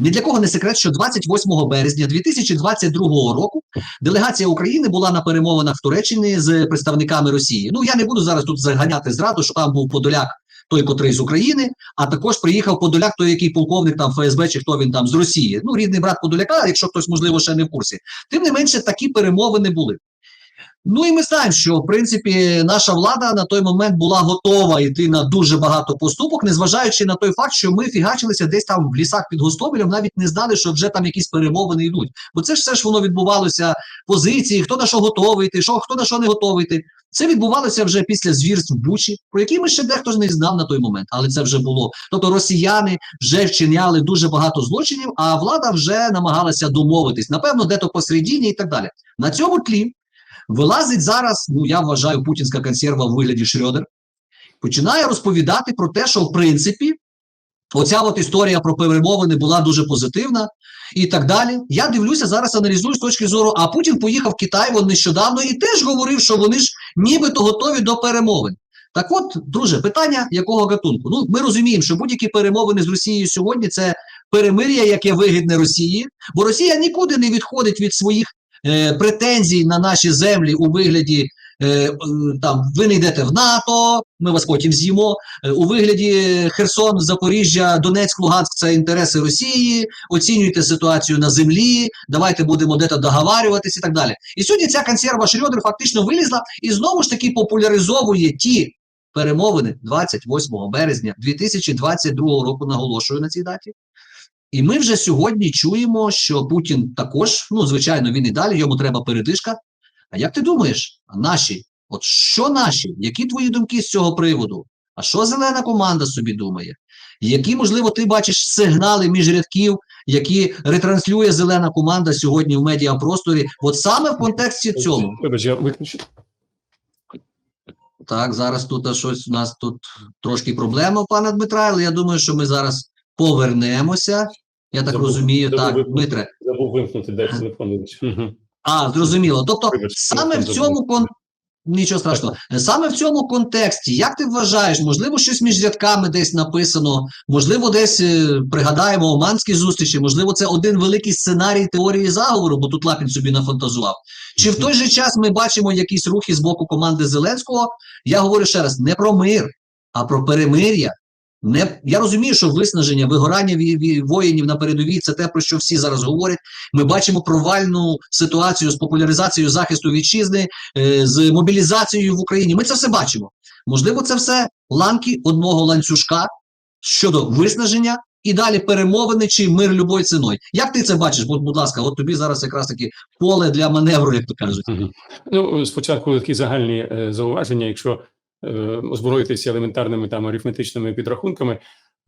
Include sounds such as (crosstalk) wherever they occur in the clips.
Ні для кого не секрет, що 28 березня 2022 року делегація України була на перемовинах в Туреччині з представниками Росії. Ну я не буду зараз тут заганяти зраду, що там був Подоляк, той, котрий з України, а також приїхав Подоляк, той, який полковник там ФСБ, чи хто він там з Росії. Ну, рідний брат Подоляка, якщо хтось можливо ще не в курсі. Тим не менше, такі перемовини були. Ну і ми знаємо, що в принципі наша влада на той момент була готова йти на дуже багато поступок, незважаючи на той факт, що ми фігачилися десь там в лісах під Гостомелем, навіть не знали, що вже там якісь перемовини йдуть. Бо це ж все ж воно відбувалося позиції, хто на що готовий йти, що хто на що не готовий йти. Це відбувалося вже після звірств в Бучі, про які ми ще дехто не знав на той момент, але це вже було. Тобто росіяни вже вчиняли дуже багато злочинів, а влада вже намагалася домовитись, напевно, де-то посередині і так далі. На цьому тлі вилазить зараз, ну я вважаю, путінська консерва в вигляді Шрёдер, починає розповідати про те, що в принципі оця от історія про перемовини була дуже позитивна і так далі. Я дивлюся, зараз аналізую з точки зору, а Путін поїхав в Китай вон нещодавно і теж говорив, що вони ж нібито готові до перемовин. Так от, друже, питання якого гатунку? Ну, ми розуміємо, що будь-які перемовини з Росією сьогодні це перемир'я, яке вигідне Росії, бо Росія нікуди не відходить від своїх е, претензій на наші землі у вигляді е, е, там ви не йдете в НАТО, ми вас потім з'їмо. У вигляді Херсон, Запоріжжя, Донецьк, Луганськ це інтереси Росії. Оцінюйте ситуацію на землі. Давайте будемо де-то договарюватись і так далі. І сьогодні ця консерва Шрёдер фактично вилізла і знову ж таки популяризовує ті перемовини 28 березня 2022 року. Наголошую на цій даті. І ми вже сьогодні чуємо, що Путін також, ну звичайно, він і далі, йому треба передишка. А як ти думаєш, наші? От що наші? Які твої думки з цього приводу? А що зелена команда собі думає? Які, можливо, ти бачиш сигнали між рядків, які ретранслює зелена команда сьогодні в медіапросторі, от саме в контексті я виключу. Так, зараз тут а, щось у нас тут трошки проблема, пане Дмитра, але я думаю, що ми зараз повернемося. Я так Забув- розумію, забув так, вимкнути. Дмитре. Забув вимкнути далі телефон. А, зрозуміло. Тобто, саме в цьому кон... нічого страшного. Саме в цьому контексті, як ти вважаєш, можливо, щось між рядками десь написано, можливо, десь е, пригадаємо оманські зустрічі, можливо, це один великий сценарій теорії заговору, бо тут Лапін собі нафантазував. Чи в той же час ми бачимо якісь рухи з боку команди Зеленського? Я говорю ще раз, не про мир, а про перемир'я. Не, я розумію, що виснаження, вигорання воїнів на передовій це те, про що всі зараз говорять. Ми бачимо провальну ситуацію з популяризацією захисту вітчизни, е, з мобілізацією в Україні. Ми це все бачимо. Можливо, це все ланки одного ланцюжка щодо виснаження і далі перемовини чи мир любою ціною. Як ти це бачиш? Будь, будь ласка, от тобі зараз якраз таки поле для маневру, як то кажуть. Ну, спочатку такі загальні е, зауваження, якщо озброїтися елементарними там арифметичними підрахунками,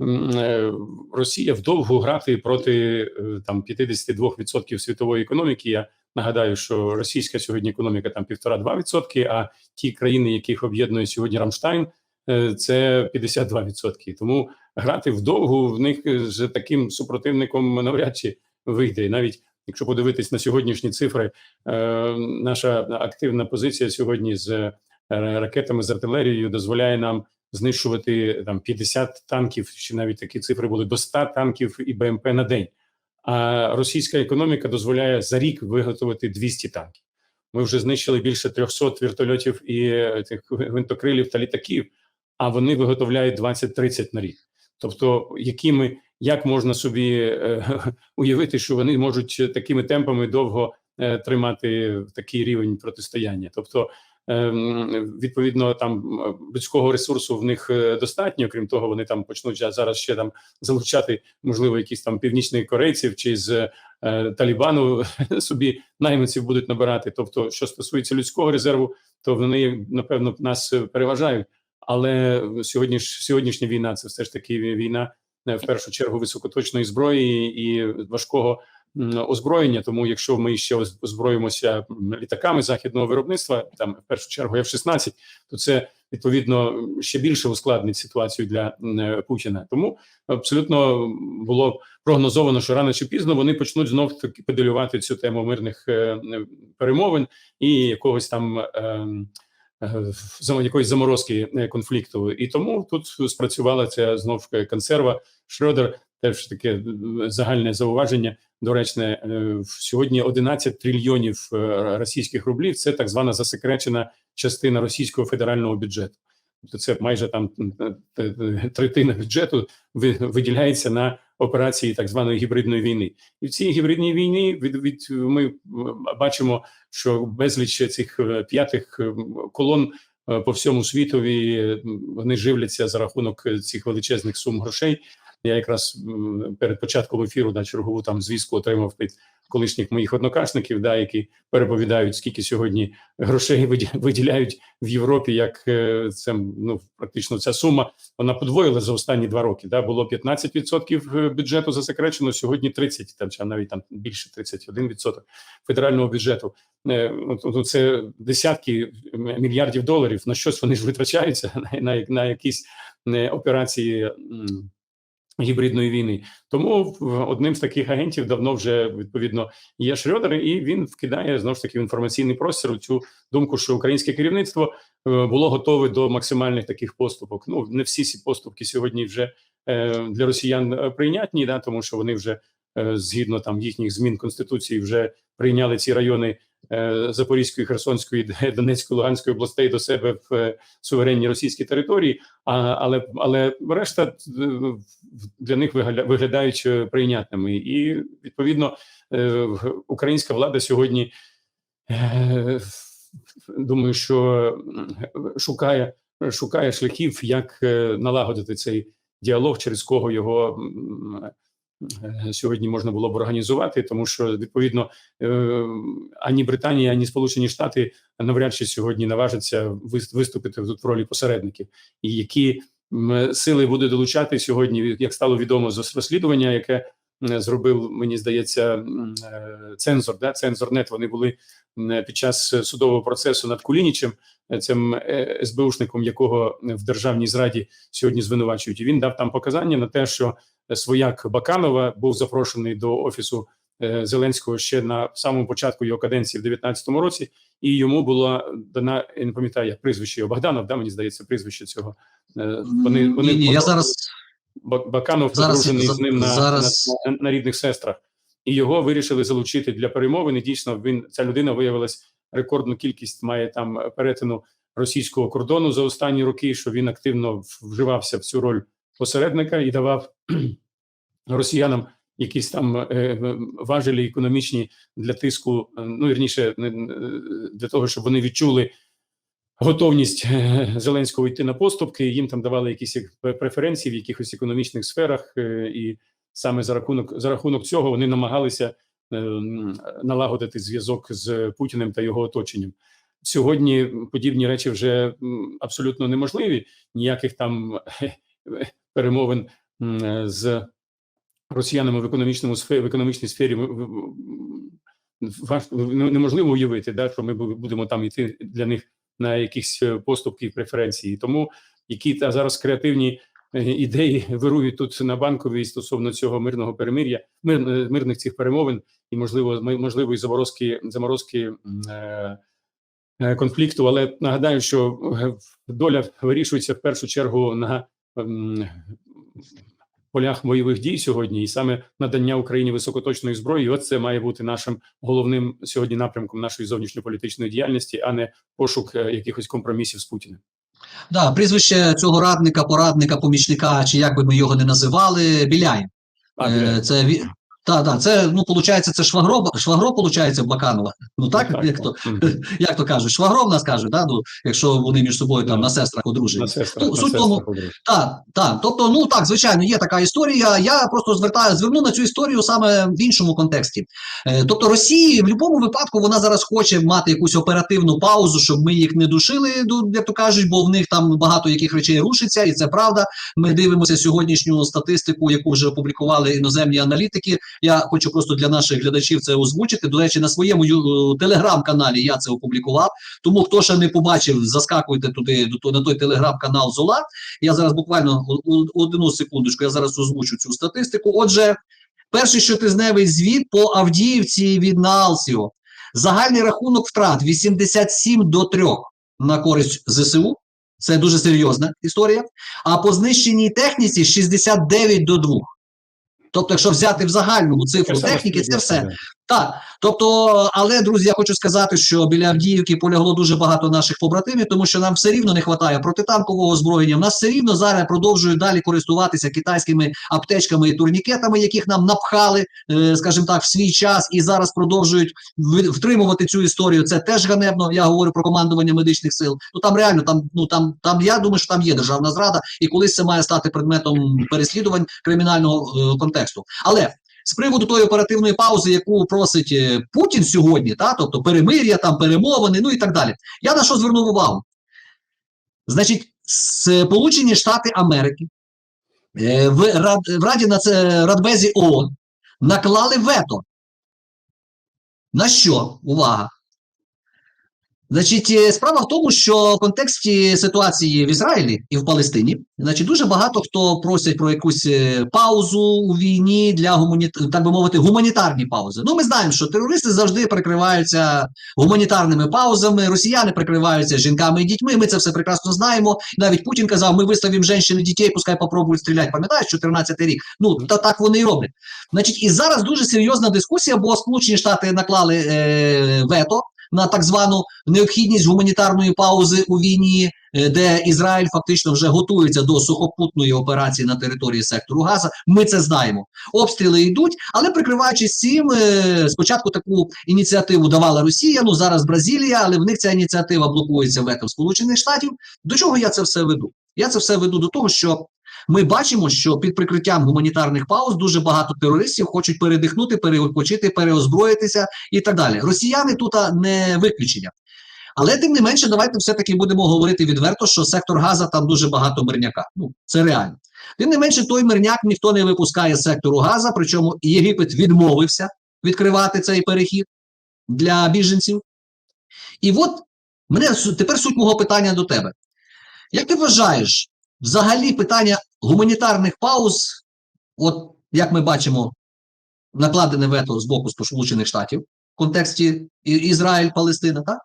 е, Росія вдовго грати проти е, там 52% світової економіки. Я нагадаю, що російська сьогодні економіка там 1,5-2%, а ті країни, яких об'єднує сьогодні Рамштайн, е, це 52%. Тому грати вдовгу в них е, з таким супротивником навряд чи вийде. Навіть якщо подивитись на сьогоднішні цифри, е, наша активна позиція сьогодні з е, ракетами з артилерією дозволяє нам знищувати там 50 танків, чи навіть такі цифри були до 100 танків і БМП на день. А російська економіка дозволяє за рік виготовити 200 танків. Ми вже знищили більше 300 вертольотів і е, тих гвинтокрилів та літаків, а вони виготовляють 20-30 на рік. Тобто, якими як можна собі е, (laughs) уявити, що вони можуть такими темпами довго е, тримати такий рівень протистояння? Тобто, відповідно, там людського ресурсу в них е, достатньо. Крім того, вони там почнуть зараз ще там залучати, можливо, якісь там північних корейців чи з е, Талібану (laughs) собі найманців будуть набирати. Тобто, що стосується людського резерву, то вони напевно нас е, переважають. Але сьогодні ж сьогоднішня війна це все ж таки війна в першу чергу високоточної зброї і важкого озброєння. Тому, якщо ми ще оз- озброїмося літаками західного виробництва, там в першу чергу F-16, то це відповідно ще більше ускладнить ситуацію для е, Путіна. Тому абсолютно було прогнозовано, що рано чи пізно вони почнуть знов таки педалювати цю тему мирних е, перемовин і якогось там. ем, е, якоїсь заморозки конфлікту, і тому тут спрацювала ця знов консерва Шрёдер теж таке загальне зауваження. Доречне, сьогодні 11 трильйонів е, російських рублів це так звана засекречена частина російського федерального бюджету. Тобто це майже там е, е, третина бюджету ви- виділяється на операції так званої гібридної війни. І в цій гібридній війні від, від ми бачимо, що безліч цих п'ятих колон по всьому світові вони живляться за рахунок цих величезних сум грошей. Я якраз перед початком ефіру на чергову там звістку отримав від колишніх моїх однокашників, да, які переповідають, скільки сьогодні грошей виді- виділяють в Європі. Як е, це ну практично ця сума вона подвоїла за останні два роки. Да, було 15% бюджету засекречено, сьогодні 30, там чи навіть там більше 31% федерального бюджету. Е, це десятки мільярдів доларів. На щось вони ж витрачаються (laughs) на, на, на якісь е, операції. Гібридної війни, тому одним з таких агентів давно вже відповідно є Шрёдер, і він вкидає знову ж таки в інформаційний простір цю думку, що українське керівництво е, було готове до максимальних таких поступок. Ну не всі ці поступки сьогодні вже е, для росіян е, прийнятні, да, тому що вони вже згідно там їхніх змін конституції вже прийняли ці райони Запорізької, Херсонської, Донецької, Луганської областей до себе в е, суверенні російські території. А, але але решта е, для них вигля- виглядають е, прийнятними, і відповідно е, українська влада сьогодні. е, Думаю, що шукає шукає шляхів, як е, налагодити цей діалог, через кого його е, сьогодні можна було б організувати, тому що відповідно е, ані Британія, ані Сполучені Штати навряд чи сьогодні наважаться вис- виступити тут в ролі посередників, і які сили буде долучати сьогодні, як стало відомо з розслідування, яке е, зробив, мені здається, е, цензор, да, цензорнет. Вони були під час судового процесу над Кулінічем, е, цим е, СБУшником, якого в державній зраді сьогодні звинувачують. І він дав там показання на те, що свояк Баканова був запрошений до офісу е, Зеленського ще на самому початку його каденції в 19-му році, і йому була дана я не пам'ятаю, як прізвище його Богданов, да мені здається, прізвище цього. Е, Вони вони ні, ні, я зараз Бак- Баканов Зараз- з ним на, зараз- на, на, на рідних сестрах, і його вирішили залучити для перемовин. І дійсно, він ця людина виявилась рекордну кількість має там перетину російського кордону за останні роки. Що він активно вживався в цю роль посередника і давав (clears throat) росіянам якісь там е, е, важелі економічні для тиску. е, Ну вірніше, для того, щоб вони відчули готовність Зеленського йти на поступки. Їм там давали якісь преференції в якихось економічних сферах, і саме за рахунок за рахунок цього вони намагалися налагодити зв'язок з Путіним та його оточенням. Сьогодні подібні речі вже абсолютно неможливі. Ніяких там перемовин е, з росіянами в економічному сфері в економічній сфері важко неможливо уявити, да, що ми будемо там йти для них на якісь е, поступки і преференції. Тому які та зараз креативні е, ідеї вирують тут на банковій стосовно цього мирного перемир'я, мир, мирних цих перемовин, і можливо, можливо, і заморозки заморозки е, конфлікту. Але нагадаю, що доля вирішується в першу чергу на полях бойових дій сьогодні, і саме надання Україні високоточної зброї. І от це має бути нашим головним сьогодні напрямком нашої зовнішньополітичної діяльності, а не пошук е, якихось компромісів з Путіним. да, прізвище цього радника, порадника, помічника, чи як би ми його не називали, Біляєв. Е, Це ві- та, та, це ну виходить, це швагро, швагро виходить, Баканова. Ну так, як то Мгм. як то кажуть, швагро в нас кажуть, да? ну, якщо вони між собою там на сестрах одружені. Ну, суть тому- Так, так. Тобто, ну так, звичайно, є така історія. Я просто звертаю зверну на цю історію саме в іншому контексті. Е, тобто, Росії в будь-якому випадку вона зараз хоче мати якусь оперативну паузу, щоб ми їх не душили, ну, як то кажуть, бо в них там багато яких речей рушиться, і це правда. Ми дивимося сьогоднішню статистику, яку вже опублікували іноземні аналітики. Я хочу просто для наших глядачів це озвучити. До речі, на своєму телеграм-каналі я це опублікував. Тому хто ще не побачив, заскакуйте туди на той телеграм-канал Зола. Я зараз буквально одну секундочку, я зараз озвучу цю статистику. Отже, перший щотижневий звіт по Авдіївці від Налсіо. Загальний рахунок втрат 87 до 3 на користь ЗСУ. Це дуже серйозна історія. А по знищеній техніці 69 до 2. Тобто, якщо взяти в загальному цифру техніки, це все. Так, тобто, але друзі, я хочу сказати, що біля Авдіївки полягло дуже багато наших побратимів, тому що нам все рівно не вистачає протитанкового озброєння. У нас все рівно зараз продовжують далі користуватися китайськими аптечками і турнікетами, яких нам напхали, е, скажімо так, в свій час, і зараз продовжують втримувати цю історію. Це теж ганебно. Я говорю про командування медичних сил. Ну там реально там, ну там, там я думаю, що там є державна зрада, і колись це має стати предметом переслідувань кримінального е, контексту. Але з приводу тої оперативної паузи, яку просить е, Путін сьогодні, та, тобто перемир'я, там перемовини, ну і так далі. Я на що звернув увагу? Значить, Сполучені Штати Америки е, в, Рад, в Раді на це Радбезі ООН наклали вето. На що? Увага. Значить, е, справа в тому, що в контексті ситуації в Ізраїлі і в Палестині, значить, дуже багато хто просять про якусь е, паузу у війні для гумані... так би мовити, гуманітарні паузи. Ну, ми знаємо, що терористи завжди прикриваються гуманітарними паузами, росіяни прикриваються жінками і дітьми. Ми це все прекрасно знаємо. Навіть Путін казав: ми виставимо жінчин і дітей, пускай попробують стріляти. Пам'ятаєш, 14 рік. Ну та так вони і роблять. Значить, і зараз дуже серйозна дискусія, бо Сполучені Штати наклали е, вето на так звану необхідність гуманітарної паузи у війні, е, де Ізраїль фактично вже готується до сухопутної операції на території сектору Газа. Ми це знаємо. Обстріли йдуть, але прикриваючись цим, е, спочатку таку ініціативу давала Росія. Ну зараз Бразилія, але в них ця ініціатива блокується вето Сполучених Штатів. До чого я це все веду? Я це все веду до того, що ми бачимо, що під прикриттям гуманітарних пауз дуже багато терористів хочуть передихнути, перепочити, переозброїтися і так далі. Росіяни тут не виключення. Але тим не менше, давайте все-таки будемо говорити відверто, що сектор Газа там дуже багато мирняка. Ну це реально. Тим не менше, той мирняк ніхто не випускає з сектору Газа, причому Єгипет відмовився відкривати цей перехід для біженців. І от мене тепер суть мого питання до тебе. Як ти вважаєш, взагалі питання гуманітарних пауз, от як ми бачимо, накладене вето з боку Сполучених Штатів в контексті Ізраїль, Палестина, так?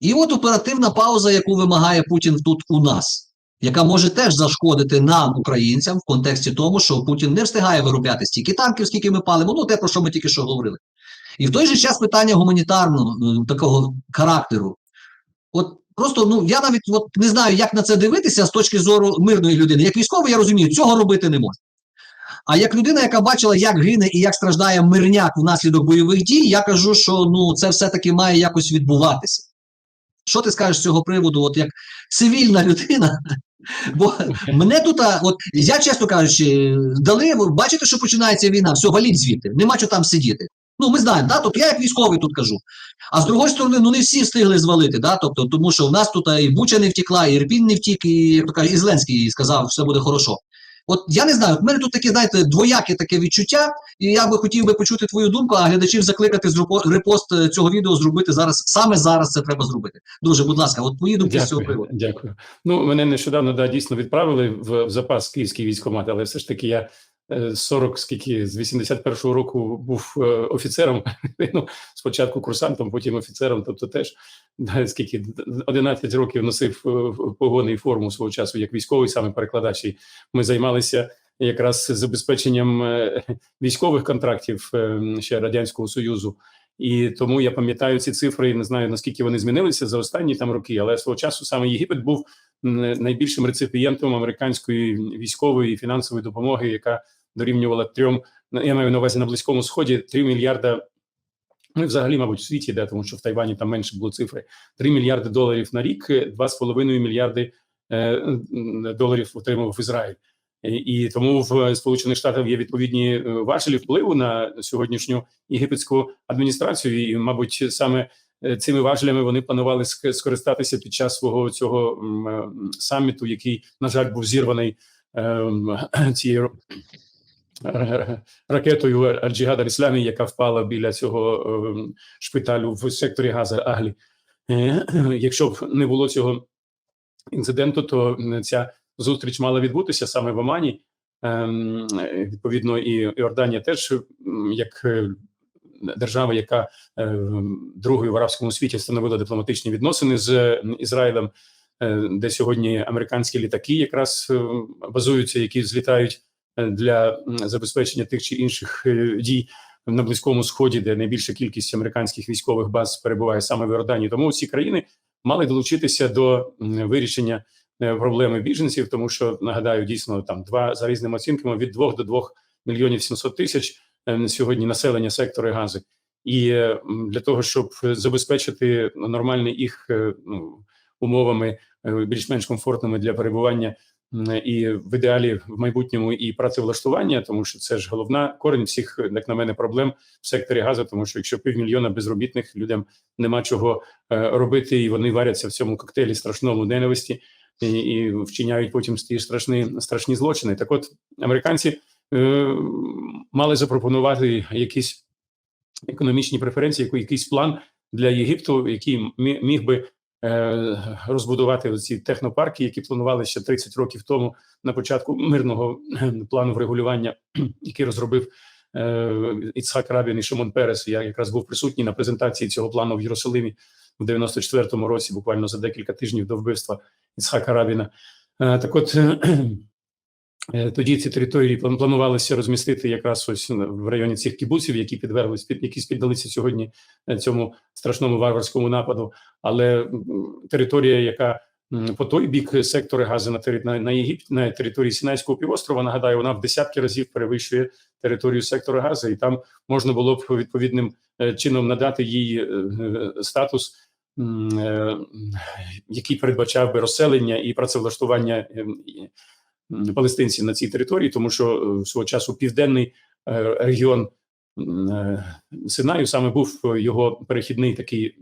І от оперативна пауза, яку вимагає Путін тут у нас, яка може теж зашкодити нам, українцям, в контексті тому, що Путін не встигає виробляти стільки танків, скільки ми палимо, ну те, про що ми тільки що говорили. І в той же час питання гуманітарного такого характеру. От просто ну я навіть от не знаю, як на це дивитися з точки зору мирної людини. Як військовий, я розумію, цього робити не можна. А як людина, яка бачила, як гине і як страждає мирняк внаслідок бойових дій, я кажу, що ну це все-таки має якось відбуватися. Що ти скажеш з цього приводу, от як цивільна людина? (laughs) Бо мене тут, от я чесно кажучи, дали, бачите, що починається війна, все, валіть звідти, нема що там сидіти. Ну, ми знаємо, да? тобто я як військовий тут кажу. А з другої сторони, ну не всі встигли звалити, да? тобто, тому що в нас тут і Буча не втекла, і Ірпінь не втік, і як то кажуть, і Зеленський сказав, що все буде хорошо. От я не знаю, в мене тут таке, знаєте, двояке таке відчуття, і я би хотів би почути твою думку, а глядачів закликати з репо- репост е, цього відео зробити зараз. Саме зараз це треба зробити. Дуже, будь ласка, от твої думки з цього Дякую, приводу. дякую. Ну, мене нещодавно да, дійсно відправили в, в запас київський військкомат, але все ж таки я 40, скільки з 81-го року був е, офіцером. (laughs) ну, спочатку курсантом, потім офіцером. Тобто теж да, скільки д- 11 років носив е, погони і форму свого часу як військовий, саме перекладач. І ми займалися якраз забезпеченням е, військових контрактів е, ще радянського союзу. І тому я пам'ятаю ці цифри. Не знаю наскільки вони змінилися за останні там роки, але свого часу саме Єгипет був найбільшим реципієнтом американської військової і фінансової допомоги, яка дорівнювала трьом. ну, Я маю на увазі на близькому сході 3 мільярда. Ну і взагалі, мабуть, в світі, да, тому що в Тайвані там менше було цифри 3 мільярди доларів на рік, 2,5 мільярди е, доларів отримав Ізраїль. І, тому в Сполучених Штатах є відповідні е, важелі впливу на сьогоднішню єгипетську адміністрацію, і, мабуть, саме е, цими важелями вони планували скористатися під час свого цього е, саміту, який, на жаль, був зірваний е, (clears throat) цією ракетою Аль-Джигад Аль-Ісламі, яка впала біля цього е, шпиталю в секторі Газа Аглі. Е, Якщо б не було цього інциденту, то ця зустріч мала відбутися саме в Омані. Ем, е, Відповідно, і Іорданія теж як е, держава, яка другою в арабському світі встановила дипломатичні відносини з Ізраїлем, де сьогодні американські літаки якраз е, базуються, які злітають для забезпечення тих чи інших е, дій на близькому сході, де найбільша кількість американських військових баз перебуває саме в Йорданії. Тому ці країни мали долучитися до вирішення е, проблеми біженців, тому що нагадаю, дійсно там два за різними оцінками від 2 до 2 мільйонів 700 тисяч е, сьогодні населення сектору Гази. І е, для того, щоб забезпечити нормальні їх е, ну, умовами е, більш-менш комфортними для перебування і в ідеалі в майбутньому і працевлаштування, тому що це ж головна корень всіх, як на мене, проблем в секторі газу. Тому що якщо півмільйона безробітних людям нема чого е, робити, і вони варяться в цьому коктейлі страшному ненависті і, і вчиняють потім ті страшні страшні злочини. Так, от американці е, мали запропонувати якісь економічні преференції, якийсь план для Єгипту, який мі- міг би е, розбудувати ці технопарки, які планували ще 30 років тому на початку мирного плану врегулювання, (clears throat) який розробив е, Іцхак Рабін і Шимон Перес. Я якраз був присутній на презентації цього плану в Єрусалимі в 94-му році, буквально за декілька тижнів до вбивства Іцхака Рабіна. Е, так от. Е, Тоді ці території план- планувалося розмістити якраз ось в районі цих кібуців, які підверглись під які піддалися сьогодні е, цьому страшному варварському нападу. Але територія, яка по той бік сектори газу на на, на на території Сінайського півострова, нагадаю, вона в десятки разів перевищує територію сектора газу, і там можна було б відповідним е, чином надати їй статус. Який передбачав би розселення і працевлаштування і- м, палестинців на цій території, тому що е, свого часу південний е, регіон е, Синаю саме був його перехідний такий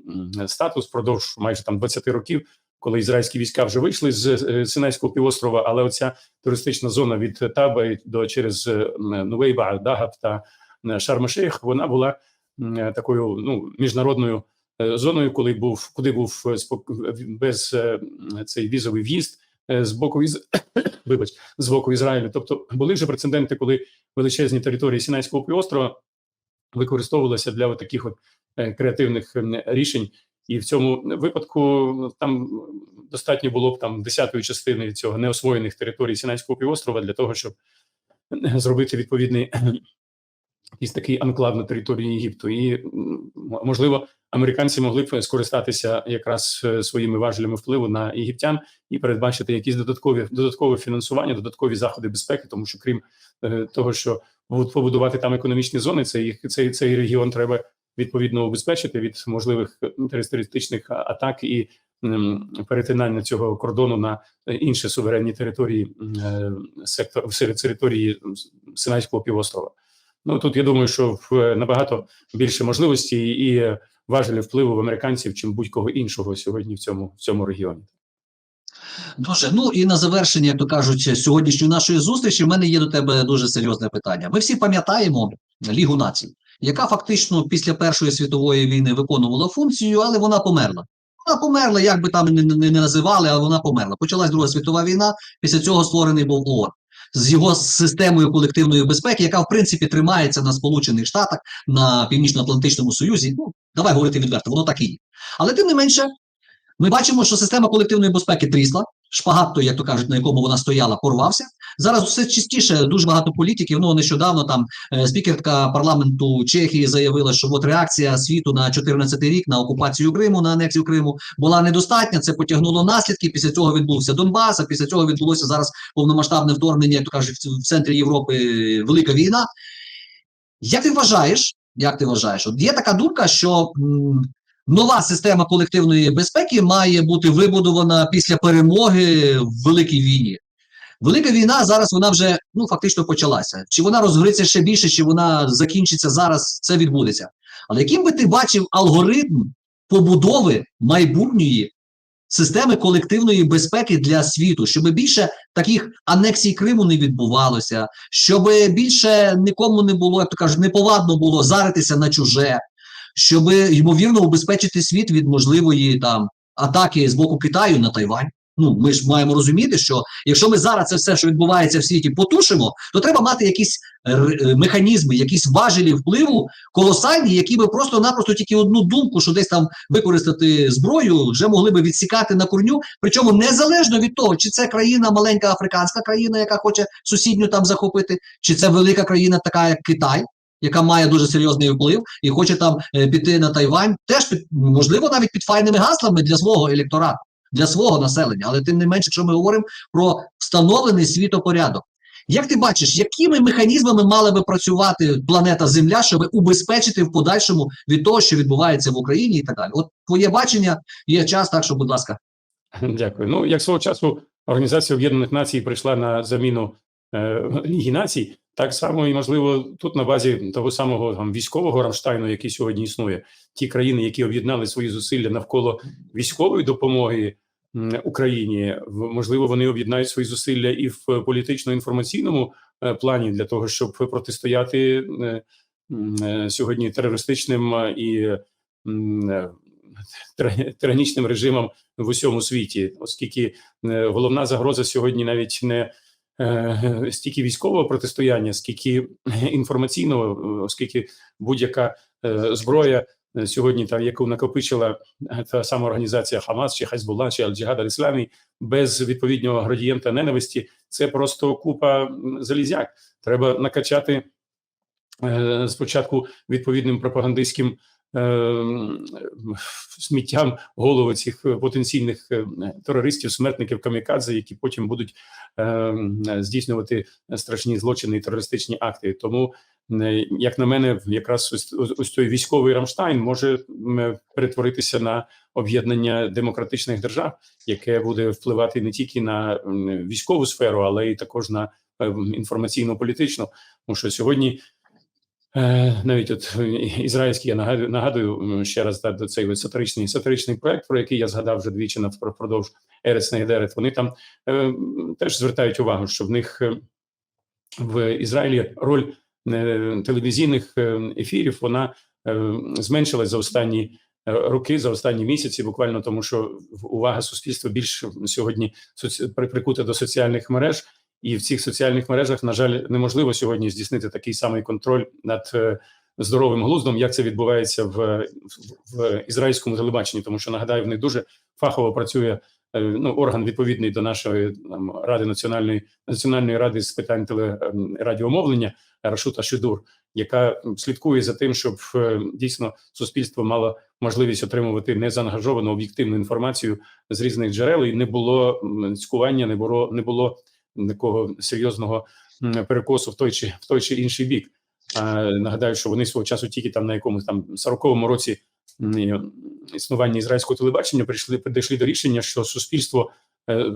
статус впродовж майже там 20 років, коли ізраїльські війська вже вийшли з Синайського півострова, але оця туристична зона від Таба до через Нувейба, Дагаб та Шарм-Шейх, вона була такою ну міжнародною зоною, коли був куди був без цей візовий в'їзд з боку із (coughs) вибач з боку Ізраїлю. Тобто були вже прецеденти, коли величезні території Сінайського півострова використовувалися для таких от е, креативних ем, рішень. І в цьому випадку ну, там достатньо було б там десятої частини цього неосвоєних територій Сінайського півострова для того, щоб е, зробити відповідний якийсь такий анклав на території Єгипту. І можливо, американці могли б скористатися якраз е, своїми важелями впливу на єгиптян і передбачити якісь додаткові додаткове фінансування, додаткові заходи безпеки, тому що крім е, того, що побудувати там економічні зони, цей, цей, цей регіон треба відповідно убезпечити від можливих е, терористичних атак і перетинання цього кордону на е, інші суверенні території е, сектор території Синайського півострова. Ну тут я думаю, що в е, набагато більше можливостей і важелі впливу в американців, чим будь-кого іншого сьогодні в цьому в цьому регіоні. Дуже ну і на завершення, як то кажуть, сьогоднішньої нашої зустрічі, в мене є до тебе дуже серйозне питання. Ми всі пам'ятаємо Лігу націй, яка фактично після Першої світової війни виконувала функцію, але вона померла. Вона померла, як би там не, не, не називали, але вона померла. Почалась Друга світова війна. Після цього створений був ООН з його системою колективної безпеки, яка в принципі тримається на Сполучених Штатах, на Північно-Атлантичному Союзі. Ну давай говорити відверто, воно так і є. Але тим не менше, ми бачимо, що система колективної безпеки трісла, шпагат як то кажуть, на якому вона стояла, порвався. Зараз все частіше дуже багато політиків. Ну нещодавно там е, спікерка парламенту Чехії заявила, що от реакція світу на 14 рік на окупацію Криму, на анексію Криму була недостатня. Це потягнуло наслідки. Після цього відбувся Донбас. А після цього відбулося зараз повномасштабне вторгнення, як то кажуть, в- центрі Європи велика війна. Як ти вважаєш? Як ти вважаєш? От є така думка, що м, нова система колективної безпеки має бути вибудована після перемоги в великій війні. Велика війна зараз вона вже ну фактично почалася. Чи вона розгориться ще більше, чи вона закінчиться зараз? Це відбудеться. Але яким би ти бачив алгоритм побудови майбутньої системи колективної безпеки для світу, щоб більше таких анексій Криму не відбувалося, щоб більше нікому не було, як то кажуть, неповадно було заритися на чуже, щоб ймовірно убезпечити світ від можливої там атаки з боку Китаю на Тайвань. Ну, ми ж маємо розуміти, що якщо ми зараз це все, що відбувається в світі, потушимо, то треба мати якісь е, е, механізми, якісь важелі впливу колосальні, які би просто-напросто тільки одну думку, що десь там використати зброю, вже могли би відсікати на корню. Причому незалежно від того, чи це країна, маленька африканська країна, яка хоче сусідню там захопити, чи це велика країна, така як Китай. Яка має дуже серйозний вплив і хоче там е, піти на Тайвань, теж під можливо навіть під файними гаслами для свого електорату для свого населення, але тим не менше, якщо ми говоримо про встановлений світопорядок. Як ти бачиш, якими механізмами мала би працювати планета Земля, щоб убезпечити в подальшому від того, що відбувається в Україні і так далі? От твоє бачення є час, так що, будь ласка. (laughs) Дякую. Ну, як свого часу Організація Об'єднаних Націй прийшла на заміну е, (laughs) Ліги Націй, так само і можливо тут на базі того самого там військового Рамштайну, який сьогодні існує, ті країни, які об'єднали свої зусилля навколо військової допомоги Україні, можливо, вони об'єднають свої зусилля і в політично-інформаційному е, плані для того, щоб протистояти е, е, сьогодні терористичним і тиранічним режимам в усьому світі, оскільки головна загроза сьогодні навіть не стільки військового протистояння, скільки інформаційного, е, оскільки будь-яка е, зброя е, сьогодні, та яку накопичила е, та сама організація Хамас чи Хезбулла чи Аль-Джихад Аль-Ісламі, без відповідного градієнта ненависті, це просто купа залізяк. Треба накачати е, спочатку відповідним пропагандистським е, сміттям голови цих потенційних е, терористів, смертників камікадзе, які потім будуть е, здійснювати страшні злочини і терористичні акти. Тому, як на мене, якраз ось, ось той військовий Рамштайн може перетворитися на об'єднання демократичних держав, яке буде впливати не тільки на військову сферу, але й також на е, інформаційно-політичну. Тому що сьогодні навіть от е, ізраїльський, я нагадую, нагадую ще раз да, цей сатиричний сатиричний проект, про який я згадав вже двічі впродовж Ерец Нейдерет. Вони там е, теж звертають увагу, що в них е, в Ізраїлі роль е, телевізійних е, ефірів вона е, зменшилась за останні е, роки, за останні місяці, буквально тому, що увага суспільства більш сьогодні прикута до соціальних мереж. І в цих соціальних мережах, на жаль, неможливо сьогодні здійснити такий самий контроль над е, здоровим глуздом, як це відбувається в, в, в ізраїльському телебаченні. Тому що нагадаю, в них дуже фахово працює е, ну, орган відповідний до нашої там, ради національної національної ради з питань теле ем, Рашута Шидур, яка слідкує за тим, щоб е, дійсно суспільство мало можливість отримувати незаангажовану об'єктивну інформацію з різних джерел, і не було цькування, не було не було такого серйозного перекосу в той чи в той чи інший бік. Нагадаю, що вони свого часу тільки там на якомусь там 40-му році існування ізраїльського телебачення прийшли прийшли до рішення, що суспільство е,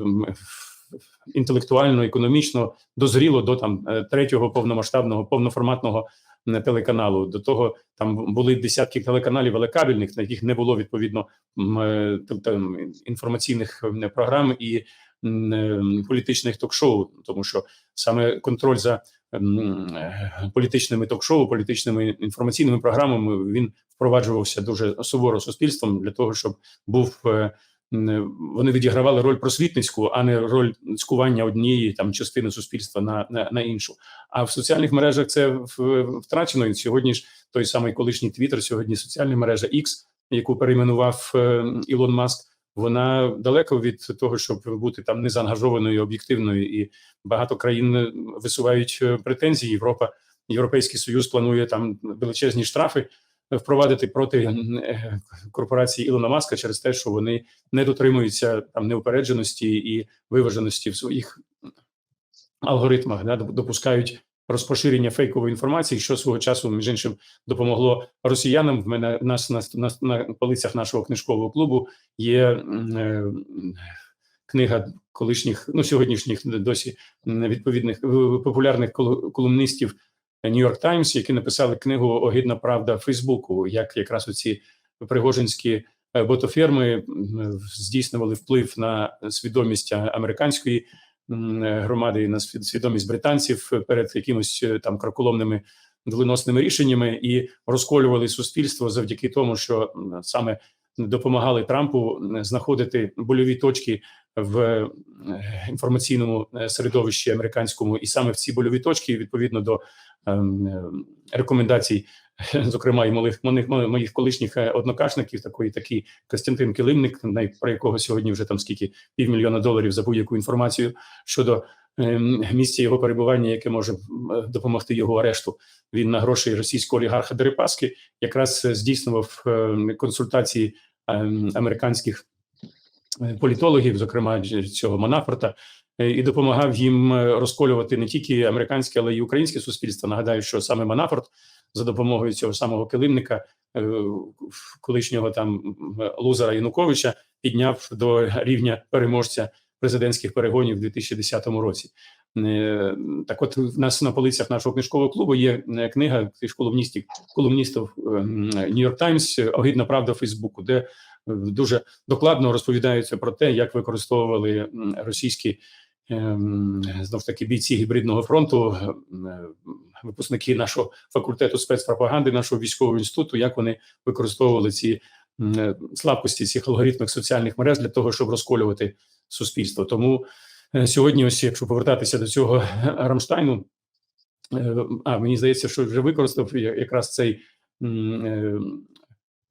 інтелектуально, економічно дозріло до там е, третього повномасштабного повноформатного телеканалу. До того там були десятки телеканалів, але кабельних, на яких не було відповідно м, е, інформаційних програм і е, політичних ток-шоу, тому що саме контроль за е, політичними ток-шоу, політичними інформаційними програмами він впроваджувався дуже суворо суспільством для того, щоб був вони відігравали роль просвітницьку, а не роль цькування однієї там частини суспільства на, на, на іншу. А в соціальних мережах це втрачено. І сьогодні ж той самий колишній Твіттер, сьогодні соціальна мережа X, яку перейменував е, Ілон Маск. Вона далеко від того, щоб бути там незаангажованою, об'єктивною, і багато країн е, висувають е, претензії. Європа, Європейський Союз планує там величезні штрафи впровадити проти е, корпорації Ілона Маска через те, що вони не дотримуються там неупередженості і виваженості в своїх алгоритмах, да, допускають розпоширення фейкової інформації, що свого часу між іншим допомогло росіянам. В мене нас на, на, на полицях нашого книжкового клубу є е, книга колишніх, ну сьогоднішніх досі відповідних е, популярних колу- колумнистів Нью-Йорк Таймс, які написали книгу Огидна правда Фейсбуку, як якраз оці пригожинські е, ботоферми здійснювали вплив на свідомість американської громади на свідомість британців перед якимось е, там краколомними доленосними рішеннями і розколювали суспільство завдяки тому, що саме допомагали Трампу знаходити больові точки в е, інформаційному середовищі американському, і саме в ці больові точки, відповідно до рекомендацій, (laughs) зокрема і моїх моїх, моїх колишніх е, однокашників, такої такий Костянтин Килимник, про якого сьогодні вже там скільки півмільйона доларів за будь-яку інформацію щодо ем, місця його перебування, яке може е, допомогти його арешту. Він на гроші російського олігарха Дерипаски якраз е, здійснював ем, консультації ем, американських е, політологів, зокрема цього Манафорта, е, і допомагав їм е, розколювати не тільки американське, але й українське суспільство. Нагадаю, що саме Манафорт за допомогою цього самого килимника, е, колишнього там лузера Януковича, підняв до рівня переможця президентських перегонів у 2010 році. Е, Так, от в нас на полицях нашого книжкового клубу є е, книга книж колумністів колумністів Нью-Йорк Таймс Огидна правда Фейсбуку, де е, дуже докладно розповідається про те, як використовували російські знов ж таки бійці гібридного фронту, е, випускники нашого факультету спецпропаганди, нашого військового інституту, як вони використовували ці е, слабкості цих алгоритмів соціальних мереж для того, щоб розколювати суспільство. Тому е, сьогодні, ось якщо повертатися до цього Рамштайну, а мені здається, що вже використав якраз цей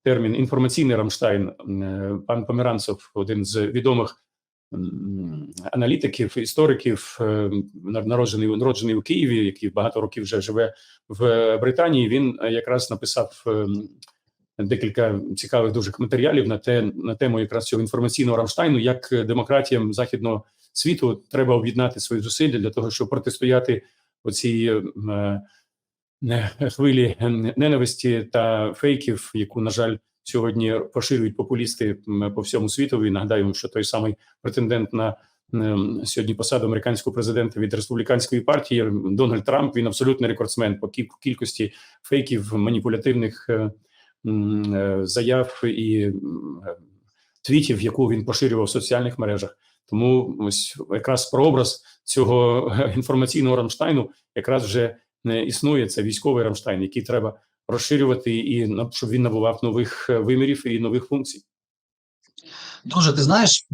термін інформаційний Рамштайн. Пан Померанцев, один з відомих аналітиків, істориків, е, на- народжений народжений у Києві, який багато років вже живе в Британії. Він е, якраз написав декілька цікавих дуже матеріалів на те на тему якраз цього інформаційного Рамштайну, як демократіям західного світу треба об'єднати свої зусилля для того, щоб протистояти оцій е, хвилі ненависті та фейків, яку на жаль сьогодні поширюють популісти по всьому світу. І нагадаємо, що той самий претендент на сьогодні посаду американського президента від республіканської партії Дональд Трамп. Він абсолютний рекордсмен по кі- кількості фейків, маніпулятивних е, е, заяв і е, твітів, яку він поширював в соціальних мережах. Тому ось якраз прообраз цього (laughs) інформаційного Рамштайну якраз вже не існує. Це військовий Рамштайн, який треба розширювати і щоб він набував нових е, вимірів і нових функцій. Друже, ти знаєш,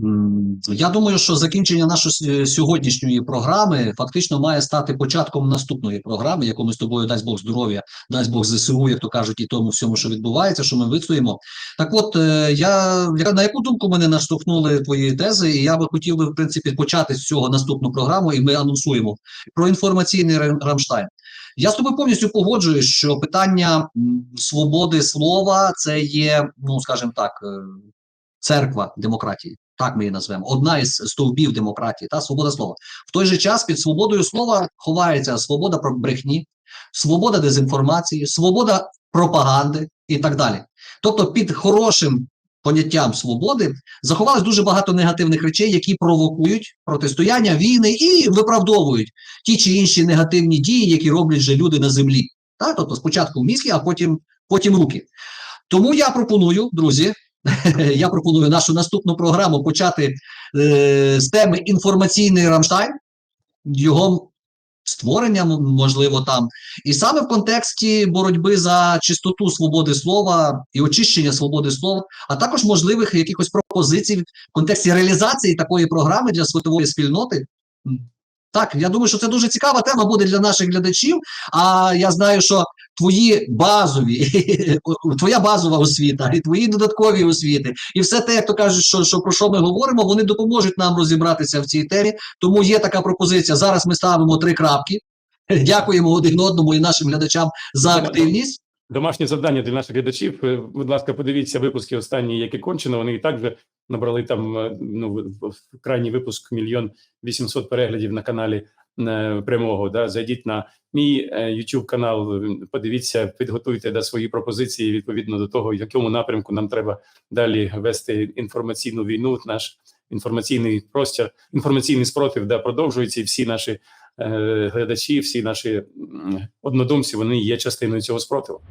я думаю, що закінчення нашої сьогоднішньої програми фактично має стати початком наступної програми, яку ми з тобою дасть Бог здоров'я, дасть Бог ЗСУ, як то кажуть, і тому всьому, що відбувається, що ми вицуємо. Так от, е, я на яку думку мене наштовхнули твої тези, і я би хотів би, в принципі, почати з цього наступну програму, і ми анонсуємо про інформаційний Рам- Рамштайн. Я з тобою повністю погоджуюсь, що питання свободи слова це є, ну скажімо так, е, церква демократії. Так ми її назвемо. Одна із стовбів демократії та свобода слова. В той же час під свободою слова ховається свобода брехні, свобода дезінформації, свобода пропаганди і так далі. Тобто, під хорошим поняттям свободи заховалось дуже багато негативних речей, які провокують протистояння, війни і виправдовують ті чи інші негативні дії, які роблять же люди на землі. Так? Тобто спочатку мізки, а потім, потім руки. Тому я пропоную, друзі, (laughs) я пропоную нашу наступну програму почати е, з теми інформаційний Рамштайн, його створення, можливо, там. І саме в контексті боротьби за чистоту свободи слова і очищення свободи слова, а також можливих якихось пропозицій в контексті реалізації такої програми для світової спільноти. Так, я думаю, що це дуже цікава тема буде для наших глядачів. А я знаю, що твої базові, (laughs) твоя базова освіта, і твої додаткові освіти, і все те, як то кажуть, що, що про що ми говоримо, вони допоможуть нам розібратися в цій темі. Тому є така пропозиція. Зараз ми ставимо три крапки. (laughs) Дякуємо один одному і нашим глядачам за активність. Домашнє завдання для наших глядачів. Е, Будь ласка, подивіться випуски останні, які кончено. Вони і так вже набрали там е, ну крайній випуск мільйон вісімсот переглядів на каналі е, прямого. Да, зайдіть на мій YouTube канал, подивіться, підготуйте да, свої пропозиції відповідно до того, в якому напрямку нам треба далі вести інформаційну війну. Наш інформаційний простір, інформаційний спротив да, продовжується, і всі наші Е, глядачі, всі наші однодумці, вони є частиною цього спротиву.